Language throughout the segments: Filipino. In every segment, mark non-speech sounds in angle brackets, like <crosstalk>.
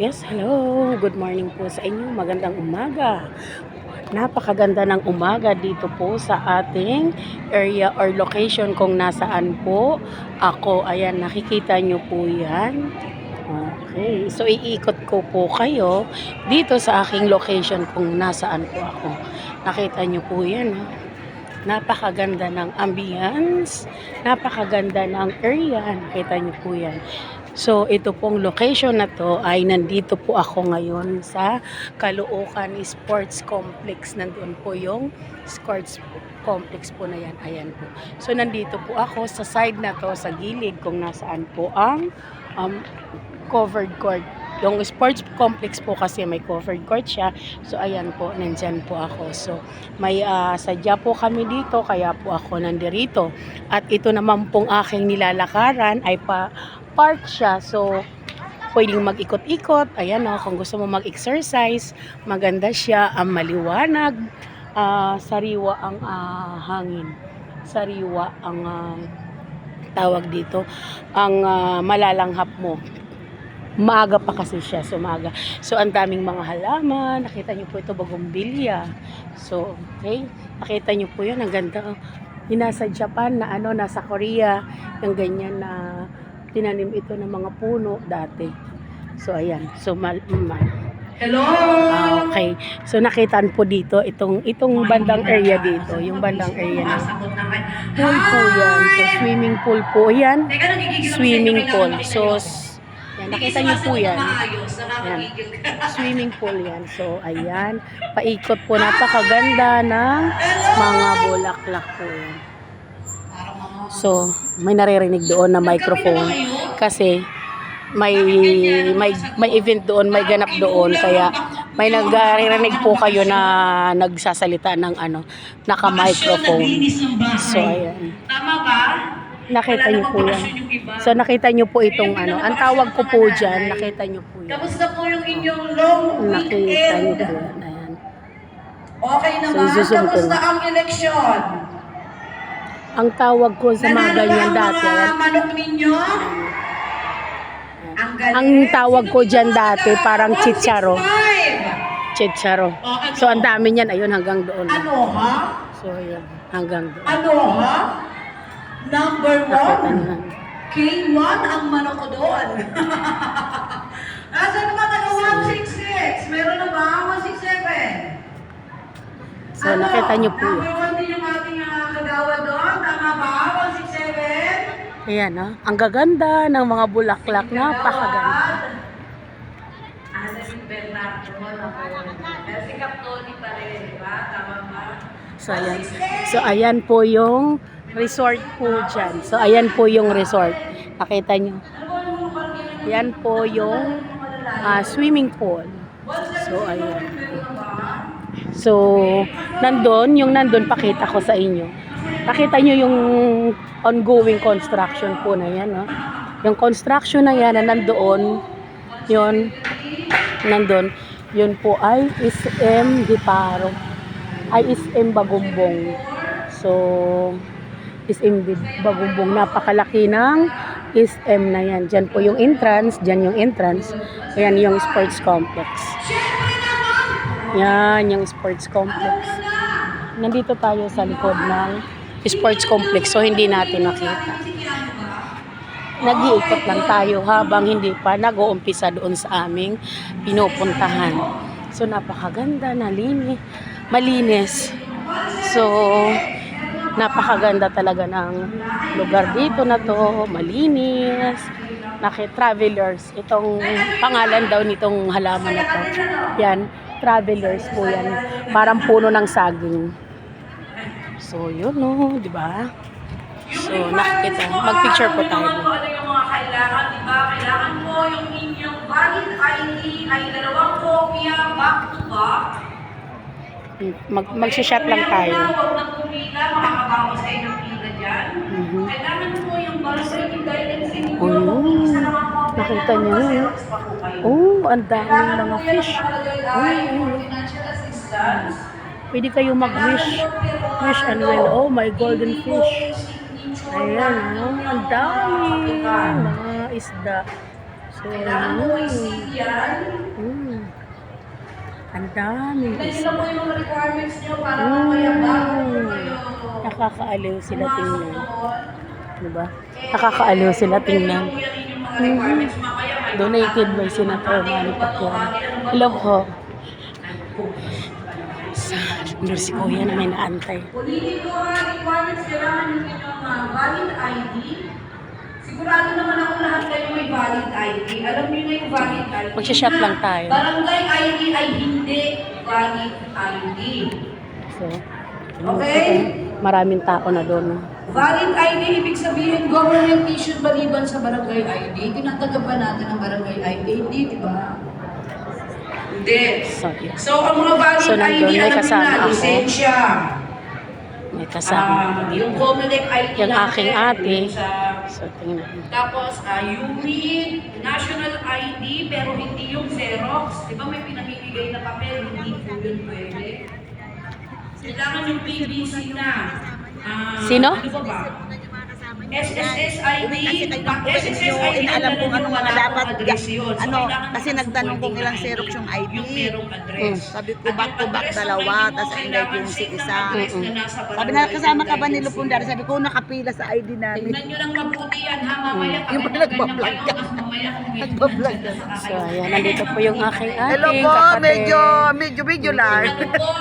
Yes, hello. Good morning po sa inyo. Magandang umaga. Napakaganda ng umaga dito po sa ating area or location kung nasaan po ako. Ayan, nakikita nyo po yan. Okay. So, iikot ko po kayo dito sa aking location kung nasaan po ako. Nakita nyo po yan. Napakaganda ng ambience. Napakaganda ng area. Nakita nyo po yan. So, ito pong location na to ay nandito po ako ngayon sa Caloocan Sports Complex. Nandun po yung sports complex po na yan. Ayan po. So, nandito po ako sa side na to, sa gilid kung nasaan po ang um, covered court. Yung sports complex po kasi may covered court siya. So, ayan po, nandyan po ako. So, may ah, sadya po kami dito, kaya po ako nandirito. At ito naman pong aking nilalakaran ay pa park siya. So, pwedeng mag-ikot-ikot. Ayan o, kung gusto mo mag-exercise, maganda siya, ang maliwanag, ah, sariwa ang ah, hangin. Sariwa ang ah, tawag dito, ang ah, malalanghap mo. Maaga pa kasi siya, so maaga. So, ang daming mga halaman. Nakita niyo po ito, bagumbilya. So, okay. Nakita niyo po yan, ang ganda. Yung nasa Japan na ano, nasa Korea, yung ganyan na tinanim ito ng mga puno dati. So, ayan. So, mal, mal. Hello! Ah, okay. So, nakitaan po dito, itong, itong bandang area dito, yung bandang area na pool po yan. So, swimming pool po yan. Swimming pool. So, yan, nakita niyo po yan. ka. Swimming pool yan. So, ayan. Paikot po. Napakaganda ng mga bulaklak po yan. So, may naririnig doon na microphone. Kasi, may may may event doon, may ganap doon kaya may nagririnig po kayo na nagsasalita ng ano, naka-microphone. So ayan. Tama ba? Nakita niyo po yan. So nakita niyo po itong ano, ang tawag ko po diyan, nakita niyo po yan. Kamusta po yung inyong long Nakita niyo weekend? po yan. Ayan. Okay naman. ko Kamusta na. ang eleksyon? Ang tawag ko sa mga ganyan dati, manok ninyo? Ang galing. Ang tawag ko dyan dati, parang chicharo. 165? Chicharo. O, ano? So ang dami niyan, ayun hanggang doon. Ano ha? So ayan, hanggang doon. Ano ha? Number one? niyo. K1 ang manok ko doon. <laughs> Asan naman taga 166? Meron na ba? 167? So nakita niyo po yun. Uh? 167? Ayan, no? Ang gaganda ng mga bulaklak. Napakaganda. So, ayan. So, ayan po yung resort po dyan. So, ayan po yung resort. Nakita nyo. Yan po yung ah, swimming pool. So, ayan. So, nandun, yung nandun, pakita ko sa inyo. Nakita nyo yung ongoing construction po na yan, no? Yung construction na yan na nandoon, yun, nandun, yun po ay SM Diparo. Ay SM Bagumbong. So, SM Bagumbong. Napakalaki ng SM na yan. Diyan po yung entrance, diyan yung entrance. Ayan yung sports complex. Yan, yung sports complex. Nandito tayo sa likod ng sports complex, so hindi natin nakita. Nag-iikot lang tayo habang hindi pa nag-uumpisa doon sa aming pinupuntahan. So, napakaganda, nalinis, malinis. So, napakaganda talaga ng lugar dito na to, malinis. Naki-travelers. Itong pangalan daw nitong halaman na to. Yan, travelers po yan. Parang puno ng saging. So, yun no, di ba? So, nakikita. Mag-picture po tayo. Ano yung mga kailangan, di ba? Kailangan po yung inyong valid ID ay dalawang kopya back to back. Mag Mag-shot lang tayo. Huwag na pumila, makakabawas kayo ng pila dyan. Kailangan po yung valid guidance ninyo. Oh, Isa lang ang kopya nakita niyo, kayo. Oh, ang daming mga fish. Oh, oh. Pwede kayo mag-wish. Wish and well. Oh, my golden fish. Ayan, oh, ang dami mga isda. So, yun. yan. Ang nyo isda. Mm. Nakakaaliw sila tingnan. Diba? Nakakaaliw sila tingnan. Mga requirements. Mamaya may Donated by Senator Manny Pacquiao. Hello po. Sa doon si Kuya na may naantay. Ulitin ko ha, requirements kailangan yung inyong ah, valid ID. Sigurado naman ako lahat kayo may valid ID. Alam niyo na yung valid ID. Magsha-shot na lang tayo. Barangay ID ay hindi valid ID. So, Okay. maraming tao na doon. Valid ID, ibig sabihin government issued maliban sa barangay ID. Tinatagap ba natin ang barangay ID? Hindi, di ba? Hindi. So, yeah. So, ang mga valid So, ID, kasama na, lisensya. May kasama Ah, ko yung. Comelec ID Yung natin, aking ate. Sa, So, tingnan. tapos, uh, UNID, National ID, pero hindi yung Xerox. Di ba may pinamimigay na papel, hindi po yun pwede. Kailangan yung PBC na. Ah, Sino? Ano ba ba? SSS ID, pa- SSS Yung ID, inaalam kung ano mga dapat ano, kasi nagtanong kung ilang Xerox yung ID. Yung merong address. Mm. Sabi ko, back to back dalawa, tas kailangan emergency isa. na nasa Sabi na, kasama ka ba ni guidance Lupundar? Sabi ko, nakapila sa ID namin. Tingnan nyo lang mabuti yan ha, mamaya Mm. Yung pag pala nagbablog ka. Nagbablog ka. So, ayan. Nandito po yung aking ate. Hello po, medyo, medyo, medyo lang.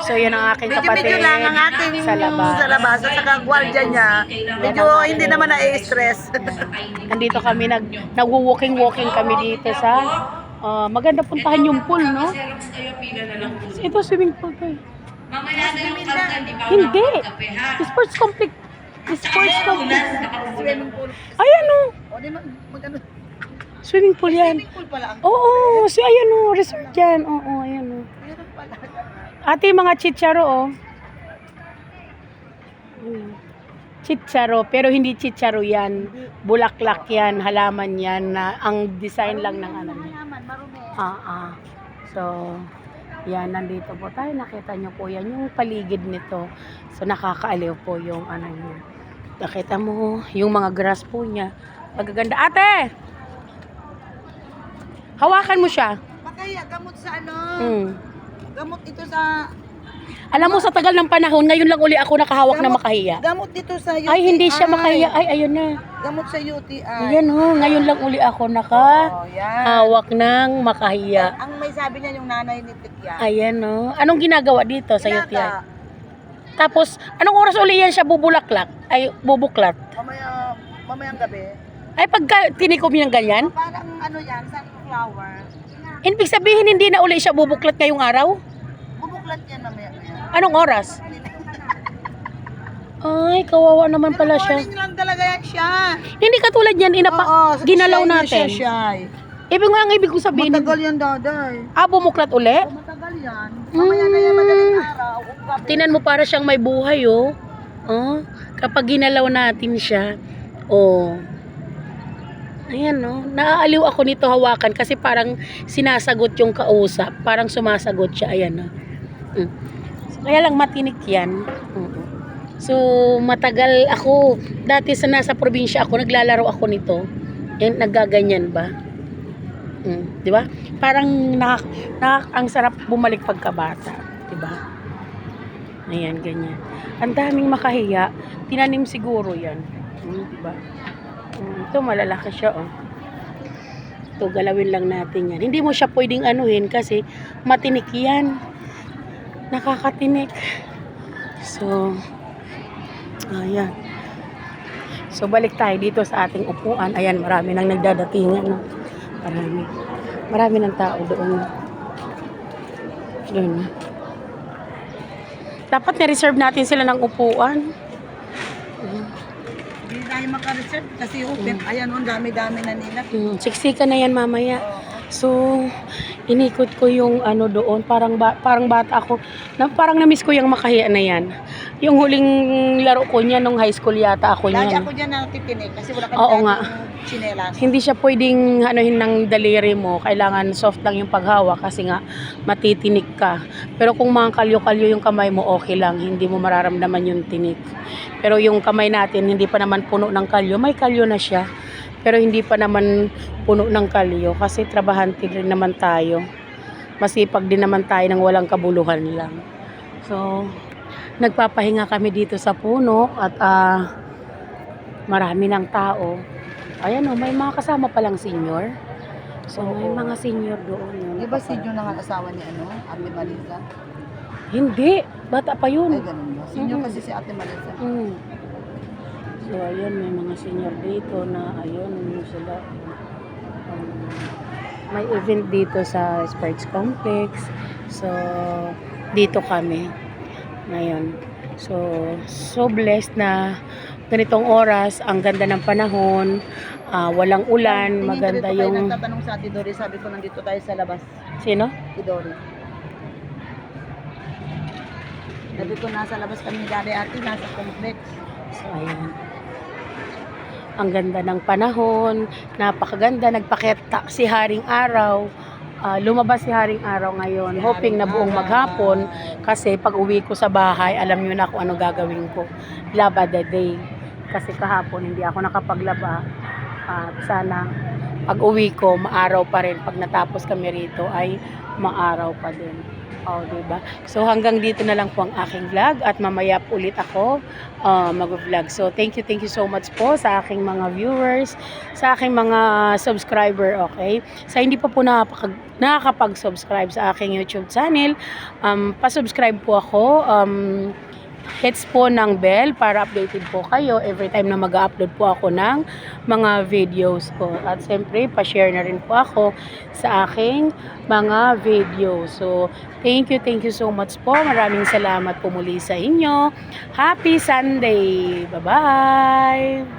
So, yun ang aking Medyo, kapatid. medyo lang ang ating sa labas. sa labas. At saka gwardiya niya, medyo hindi naman na-stress. <laughs> Nandito kami, nag, nag-walking-walking kami dito sa ah, maganda puntahan yung pool, no? Ito, swimming pool to eh. Mamaya na yung kanta, di ba? Hindi. Sports complex. Sports complex. Swimming pool. Ayan o. O, di mag, mag ano, Swimming pool yan. swimming pool pala ang Oo, si ayan o. Resort yan. Oo, ayan o. Ate, mga chicharo oh. Mm. Chicharo, pero hindi chicharo yan. Bulaklak yan, halaman yan na ang design lang ng ano. Ah, ah. So, yan, nandito po tayo. Nakita nyo po yan, yung paligid nito. So, nakakaaliw po yung ano nyo. Nakita mo, yung mga grass po niya. Magaganda. Ate! Hawakan mo siya. Makaya, gamot sa ano? Mm. Gamot ito sa... Alam mo, sa tagal ng panahon, ngayon lang uli ako nakahawak na makahiya. Gamot dito sa UTI. Ay, hindi siya makahiya. Ay, ayun na. Gamot sa UTI. Ayan ho, ngayon lang uli ako nakahawak Oh, yan. ng makahiya. Ang may sabi niya yung nanay ni Tikya. Ayan no. Anong ginagawa dito sa. UTI? Tapos, anong oras uli yan siya bubulaklak? Ay, bubuklat? Mamaya, mamayang gabi. Ay, pagka tinikom yung ganyan, Parang ano yan, sunflower. ibig sabihin hindi na uli siya bubuklat ngayong araw? Bubuklat yan mamaya. Anong oras? Ay, kawawa naman pala siya. morning lang talaga yan siya. Hindi katulad yan, inapa, Oo, ginalaw shy na natin. Siya, shy. Ibig nga ang ibig kong sabihin, Matagal yan, daday. ah, bumuklat uli? Oh, matagal yan. Mamaya na yan, madaling araw. Kung gabi. Tinan mo para siyang may buhay, oh. Oh, kapag ginalaw natin siya, oh. Ayan, no. Naaaliw ako nito hawakan kasi parang sinasagot yung kausap. Parang sumasagot siya. Ayan, no. Mm. Kaya lang matinik yan. Mm. So, matagal ako. Dati sa nasa probinsya ako, naglalaro ako nito. Yan, naggaganyan ba? Mm, di ba? Parang nakak, nakak, ang sarap bumalik pagkabata. Di ba? Ayan, ganyan. Ang daming makahiya. Tinanim siguro yan. Hmm, diba? Hmm, ito, malalaki siya, oh. Ito, galawin lang natin yan. Hindi mo siya pwedeng anuhin kasi matinik yan. Nakakatinik. So, ayan. So, balik tayo dito sa ating upuan. Ayan, marami nang nagdadatingan. No? Marami. Marami ng tao doon. Doon. Dapat na-reserve natin sila ng upuan. Hindi tayo makareserve kasi open. Ayan, ang dami-dami na nila. Mm, siksikan na yan mamaya. So, inikot ko yung ano doon, parang ba, parang bata ako. Na, parang na-miss ko yung makahiya na yan. Yung huling laro ko niya nung high school yata ako Lagi niyan. ako dyan natitinig kasi wala Oo kang nga. chinelas. Hindi siya pwedeng anuhin ng daliri mo. Kailangan soft lang yung paghawak kasi nga matitinik ka. Pero kung mga kalyo-kalyo yung kamay mo, okay lang. Hindi mo mararamdaman yung tinik. Pero yung kamay natin, hindi pa naman puno ng kalyo. May kalyo na siya. Pero hindi pa naman puno ng kalyo kasi trabahante rin naman tayo. masipag din naman tayo ng walang kabuluhan lang. So, nagpapahinga kami dito sa puno at ah, marami ng tao. Ayan o, may mga kasama palang senior. So, may mga senior doon. yun. Di ba si Jun ang asawa ni ano, Ate Marisa? Hindi, bata pa Ay, yun. ganun ba? Senior Mm. kasi si Ate Marisa. Mm. So, ayun, may mga senior dito na, ayun, sila. um, may event dito sa Sports Complex. So, dito kami. Ngayon. So, so blessed na ganitong oras, ang ganda ng panahon, ah, walang ulan, Tingin ko maganda yung... nagtatanong sa Ate Dory, sabi ko nandito tayo sa labas. Sino? Ate Dory. Sabi ko nasa labas kami Daddy Ate, nasa complex. So, ayan. Ang ganda ng panahon, napakaganda, nagpakita si Haring Araw. Ah, lumabas si Haring Araw ngayon, Si hoping na buong Araw. maghapon kasi pag uwi ko sa bahay, alam niyo na kung ano gagawin ko. Laba the day. Kasi kahapon hindi ako nakapaglaba. At sana pag uwi ko, maaraw pa rin. Pag natapos kami rito ay maaraw pa din. Oh, 'di ba? So hanggang dito na lang po ang aking vlog at mamaya ulit ako uh, mag-vlog. So thank you, thank you so much po sa aking mga viewers, sa aking mga subscriber, okay? Sa hindi pa po nakakapag-subscribe sa aking YouTube channel, um, pa-subscribe po ako. Um, hits po ng bell para updated po kayo every time na mag-upload po ako ng mga videos ko. At siyempre, pa-share na rin po ako sa aking mga video. So, thank you, thank you so much po. Maraming salamat po muli sa inyo. Happy Sunday! Bye-bye!